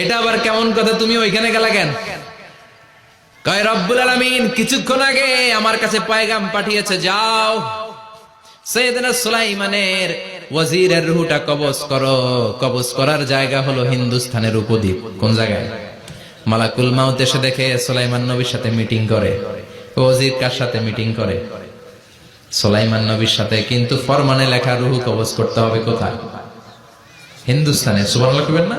এটা আবার কেমন কথা? তুমি ওইখানে গেলা কেন? কয়, রব্বুল আলামিন, কিছুক্ষণ আগে আমার কাছে পায়গাম পাঠিয়েছে, যাও। সুলাইমানের ওয়াজিরের রুহুটা কবজ করো। কবজ করার জায়গা হলো হিন্দুস্তানের উপদ্বীপ। কোন জায়গায়? মালাকুল মাউত এসে দেখে সুলাইমান নবীর সাথে মিটিং করে। ওয়াজির কার সাথে মিটিং করে? সুলাইমান নবীর সাথে, কিন্তু ফরমানে লেখা রুহু কবজ করতে হবে কোথায়? হিন্দুস্তানে সুবহানাল্লাহ কইবেন না?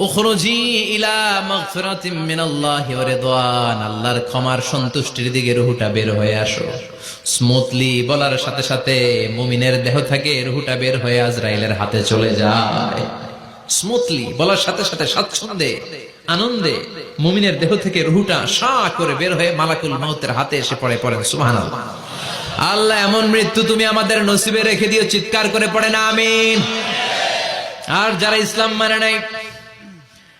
উখরুজি আল্লাহর ক্ষমার সন্তুষ্টির দিকে বের হয়ে আসো। স্মুথলি বলার সাথে সাথে দেহ থেকে রুহুটা বের হয়ে হাতে চলে যায়। স্মুথলি বলার সাথে সাথে আনন্দে মুমিনের দেহ থেকে রুহুটা সা করে বের হয়ে মালাকুল মাউতের হাতে এসে পড়ে, পড়েন, সুবহানাল্লাহ। আল্লাহ, এমন মৃত্যু তুমি আমাদের নসিবে রেখে দিও, চিৎকার করে পড়ে না, আমিন। আর যারা ইসলাম মানে নাই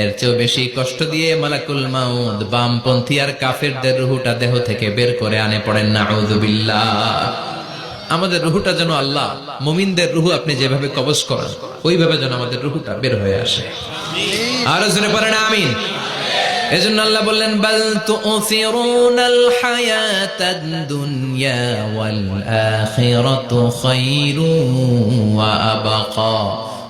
এর চেয়েও বেশি কষ্ট দিয়ে মালাকুল মাউদ বামপন্থী আর কাফেরদের রুহুটা দেহ থেকে বের করে আনে পড়েন না আমাদের রুহুটা যেন আল্লাহ, মুমিনদের রুহু আপনি যেভাবে কবজ করেন, ওইভাবে যেন আমাদের রুহুটা বের হয়ে আসে। আরও জোরে পড়েন আমিন। এজন্য আল্লাহ বললেন, বাল তুসিরুনাল হায়াতাদ দুনিয়া ওয়াল আখিরাতু খায়রু ওয়া আবাকা।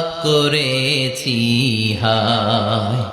করেছি হায়।